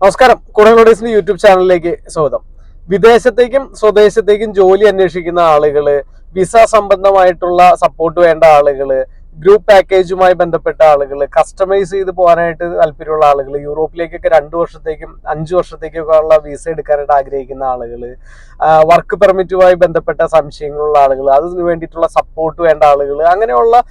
നമസ്കാരം. കുടങ്ങളോടീസിന്റെ യൂട്യൂബ് ചാനലിലേക്ക് സ്വാഗതം. വിദേശത്തേക്കും സ്വദേശത്തേക്കും ജോലി അന്വേഷിക്കുന്ന ആളുകൾ വിസ സംബന്ധമായിട്ടുള്ള സപ്പോർട്ട് വേണ്ട ആളുകൾ ഗ്രൂപ്പ് പാക്കേജുമായി ബന്ധപ്പെട്ട ആളുകൾ കസ്റ്റമൈസ് ചെയ്ത് പോകാനായിട്ട് താല്പര്യമുള്ള ആളുകൾ യൂറോപ്പിലേക്കൊക്കെ രണ്ട് വർഷത്തേക്കും അഞ്ച് വർഷത്തേക്കൊക്കെ ഉള്ള വിസ എടുക്കാനായിട്ട് ആഗ്രഹിക്കുന്ന ആളുകൾ വർക്ക് പെർമിറ്റുമായി ബന്ധപ്പെട്ട സംശയങ്ങളുള്ള ആളുകൾ അതിന് വേണ്ടിയിട്ടുള്ള സപ്പോർട്ട് വേണ്ട ആളുകൾ അങ്ങനെയുള്ള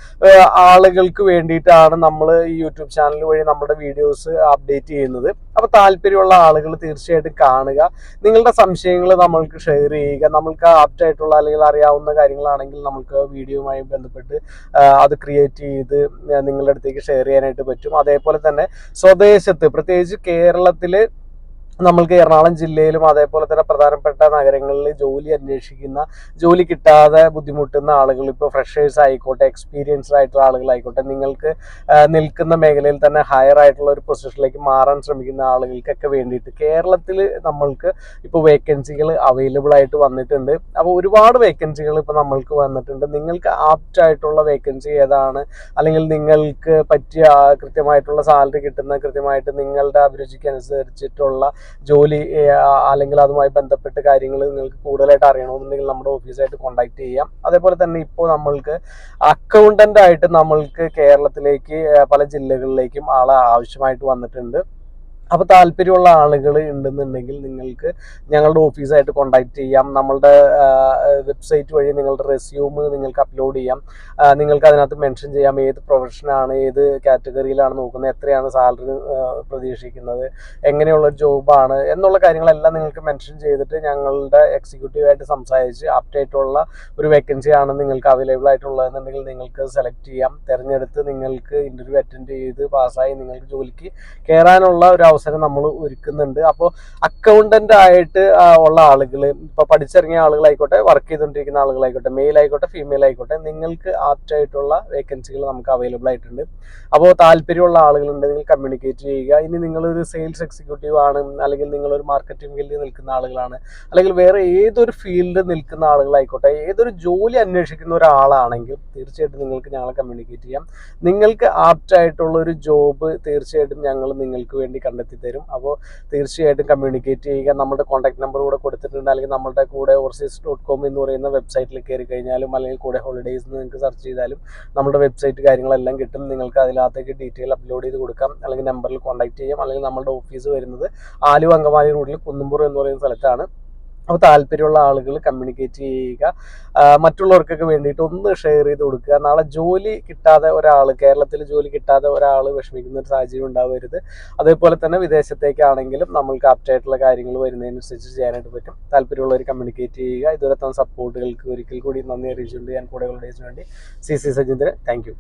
ആളുകൾക്ക് വേണ്ടിയിട്ടാണ് നമ്മൾ ഈ യൂട്യൂബ് ചാനൽ വഴി നമ്മുടെ വീഡിയോസ് അപ്ഡേറ്റ് ചെയ്യുന്നത്. അപ്പോൾ താല്പര്യമുള്ള ആളുകൾ തീർച്ചയായിട്ടും കാണുക. നിങ്ങളുടെ സംശയങ്ങൾ നമ്മൾക്ക് ഷെയർ ചെയ്യുക. നമ്മൾക്ക് ആപ്റ്റ് ആയിട്ടുള്ള അല്ലെങ്കിൽ അറിയാവുന്ന കാര്യങ്ങളാണെങ്കിൽ നമുക്ക് വീഡിയോയുമായി ബന്ധപ്പെട്ട് അത് ക്രിയേറ്റ് ചെയ്ത് നിങ്ങളുടെ അടുത്തേക്ക് ഷെയർ ചെയ്യാനായിട്ട് പറ്റും. അതേപോലെ തന്നെ സ്വദേശത്ത് പ്രത്യേകിച്ച് കേരളത്തിൽ നമ്മൾക്ക് എറണാകുളം ജില്ലയിലും അതേപോലെ തന്നെ പ്രധാനപ്പെട്ട നഗരങ്ങളിൽ ജോലി അന്വേഷിക്കുന്ന ജോലി കിട്ടാതെ ബുദ്ധിമുട്ടുന്ന ആളുകൾ ഇപ്പോൾ ഫ്രഷേഴ്സ് ആയിക്കോട്ടെ എക്സ്പീരിയൻസ്ഡ് ആയിട്ടുള്ള ആളുകളായിക്കോട്ടെ നിങ്ങൾക്ക് നിൽക്കുന്ന മേഖലയിൽ തന്നെ ഹയർ ആയിട്ടുള്ള ഒരു പൊസിഷനിലേക്ക് മാറാൻ ശ്രമിക്കുന്ന ആളുകൾക്കൊക്കെ വേണ്ടിയിട്ട് കേരളത്തിൽ നമ്മൾക്ക് ഇപ്പോൾ വേക്കൻസികൾ അവൈലബിൾ ആയിട്ട് വന്നിട്ടുണ്ട്. അപ്പോൾ ഒരുപാട് വേക്കൻസികൾ ഇപ്പോൾ നമ്മൾക്ക് വന്നിട്ടുണ്ട്. നിങ്ങൾക്ക് ആപ്റ്റ് ആയിട്ടുള്ള വേക്കൻസി ഏതാണ്? അല്ലെങ്കിൽ നിങ്ങൾക്ക് പറ്റിയ കൃത്യമായിട്ടുള്ള സാലറി കിട്ടുന്ന കൃത്യമായിട്ട് നിങ്ങളുടെ അഭിരുചിക്ക് അനുസരിച്ചിട്ടുള്ള ജോലി അല്ലെങ്കിൽ അതുമായി ബന്ധപ്പെട്ട് കാര്യങ്ങൾ നിങ്ങൾക്ക് കൂടുതലായിട്ട് അറിയണമെന്നുണ്ടെങ്കിൽ നമ്മുടെ ഓഫീസായിട്ട് കോൺടാക്ട് ചെയ്യാം. അതേപോലെ തന്നെ ഇപ്പോൾ നമ്മൾക്ക് അക്കൗണ്ടന്റ് ആയിട്ട് നമ്മൾക്ക് കേരളത്തിലേക്ക് പല ജില്ലകളിലേക്കും ആളെ ആവശ്യമായിട്ട് വന്നിട്ടുണ്ട്. അപ്പോൾ താല്പര്യമുള്ള ആളുകൾ ഉണ്ടെന്നുണ്ടെങ്കിൽ നിങ്ങൾക്ക് ഞങ്ങളുടെ ഓഫീസായിട്ട് കോൺടാക്ട് ചെയ്യാം. നമ്മളുടെ വെബ്സൈറ്റ് വഴി നിങ്ങളുടെ റെസ്യൂം നിങ്ങൾക്ക് അപ്ലോഡ് ചെയ്യാം. നിങ്ങൾക്ക് അതിനകത്ത് മെൻഷൻ ചെയ്യാം ഏത് പ്രൊഫഷനാണ് ഏത് കാറ്റഗറിയിലാണ് നോക്കുന്നത് എത്രയാണ് സാലറി പ്രതീക്ഷിക്കുന്നത് എങ്ങനെയുള്ള ജോബാണ് എന്നുള്ള കാര്യങ്ങളെല്ലാം നിങ്ങൾക്ക് മെൻഷൻ ചെയ്തിട്ട് ഞങ്ങളുടെ എക്സിക്യൂട്ടീവായിട്ട് സംസാരിച്ച് അപ്ഡേറ്റ് ആയിട്ടുള്ള ഒരു വേക്കൻസി ആണ് നിങ്ങൾക്ക് അവൈലബിൾ ആയിട്ടുള്ളതെന്നുണ്ടെങ്കിൽ നിങ്ങൾക്ക് സെലക്ട് ചെയ്യാം. തിരഞ്ഞെടുത്ത് നിങ്ങൾക്ക് ഇന്റർവ്യൂ അറ്റൻഡ് ചെയ്ത് പാസ്സായി നിങ്ങൾക്ക് ജോലിക്ക് കയറാനുള്ള ഒരു അവസരം നമ്മൾ ഒരുക്കുന്നുണ്ട്. അപ്പോൾ അക്കൗണ്ടന്റ് ആയിട്ട് ഉള്ള ആളുകൾ ഇപ്പോൾ പഠിച്ചിറങ്ങിയ ആളുകളായിക്കോട്ടെ വർക്ക് ചെയ്തുകൊണ്ടിരിക്കുന്ന ആളുകളായിക്കോട്ടെ മെയിൽ ആയിക്കോട്ടെ ഫീമെയിൽ ആയിക്കോട്ടെ നിങ്ങൾക്ക് ആപ്റ്റ് ആയിട്ടുള്ള വേക്കൻസികൾ നമുക്ക് അവൈലബിൾ ആയിട്ടുണ്ട്. അപ്പോൾ താല്പര്യമുള്ള ആളുകളുണ്ടെങ്കിൽ കമ്മ്യൂണിക്കേറ്റ് ചെയ്യുക. ഇനി നിങ്ങളൊരു സെയിൽസ് എക്സിക്യൂട്ടീവ് ആണ് അല്ലെങ്കിൽ നിങ്ങളൊരു മാർക്കറ്റിംഗ് ഫീൽഡിൽ നിൽക്കുന്ന ആളുകളാണ് അല്ലെങ്കിൽ വേറെ ഏതൊരു ഫീൽഡ് നിൽക്കുന്ന ആളുകളായിക്കോട്ടെ ഏതൊരു ജോലി അന്വേഷിക്കുന്ന ഒരാളാണെങ്കിൽ തീർച്ചയായിട്ടും നിങ്ങൾക്ക് ഞങ്ങളെ കമ്മ്യൂണിക്കേറ്റ് ചെയ്യാം. നിങ്ങൾക്ക് ആപ്റ്റ് ആയിട്ടുള്ള ഒരു ജോബ് തീർച്ചയായിട്ടും ഞങ്ങൾ നിങ്ങൾക്ക് വേണ്ടി കണ്ടെത്തി. തരും അപ്പോൾ തീർച്ചയായിട്ടും കമ്മ്യൂണിക്കേറ്റ് ചെയ്യുക. നമ്മുടെ കോൺടാക്ട് നമ്പർ കൂടെ കൊടുത്തിട്ടുണ്ട്. അല്ലെങ്കിൽ നമ്മുടെ കൂടെ ഓവർസീസ് ഡോട്ട് കോം എന്ന് പറയുന്ന വെബ്സൈറ്റിൽ കയറി കഴിഞ്ഞാലും അല്ലെങ്കിൽ കൂടെ ഹോളിഡേയ്സ് നിങ്ങൾക്ക് സെർച്ച് ചെയ്താലും നമ്മുടെ വെബ്സൈറ്റ് കാര്യങ്ങളെല്ലാം കിട്ടും. നിങ്ങൾക്ക് അതിനകത്തേക്ക് ഡീറ്റെയിൽ അപ്ലോഡ് ചെയ്ത് കൊടുക്കാം. അല്ലെങ്കിൽ നമ്പറിൽ കോൺടാക്ട് ചെയ്യാം. അല്ലെങ്കിൽ നമ്മുടെ ഓഫീസ് വരുന്നത് ആലു അങ്കമാലി റോഡിൽ കുന്നുംപുറം എന്ന് പറയുന്ന സ്ഥലത്താണ്. അപ്പോൾ താല്പര്യമുള്ള ആളുകൾ കമ്മ്യൂണിക്കേറ്റ് ചെയ്യുക. മറ്റുള്ളവർക്കൊക്കെ വേണ്ടിയിട്ട് ഒന്ന് ഷെയർ ചെയ്ത് കൊടുക്കുക. നാളെ ജോലി കിട്ടാതെ ഒരാൾ കേരളത്തിൽ ജോലി കിട്ടാതെ ഒരാൾ വിഷമിക്കുന്ന ഒരു സാഹചര്യം ഉണ്ടാവരുത്. അതേപോലെ തന്നെ വിദേശത്തേക്കാണെങ്കിലും നമ്മൾക്ക് ആപ്റ്റായിട്ടുള്ള കാര്യങ്ങൾ വരുന്നതിനനുസരിച്ച് ചെയ്യാനായിട്ട് പറ്റും. താല്പര്യമുള്ളവർ കമ്മ്യൂണിക്കേറ്റ് ചെയ്യുക. ഇതുവരെ തന്നെ സപ്പോർട്ടുകൾക്ക് ഒരിക്കൽ കൂടി നന്ദി അറിയിച്ചുകൊണ്ട് ഞാൻ കൂടെ വേണ്ടി സി സി സജിന്ദ്രൻ താങ്ക്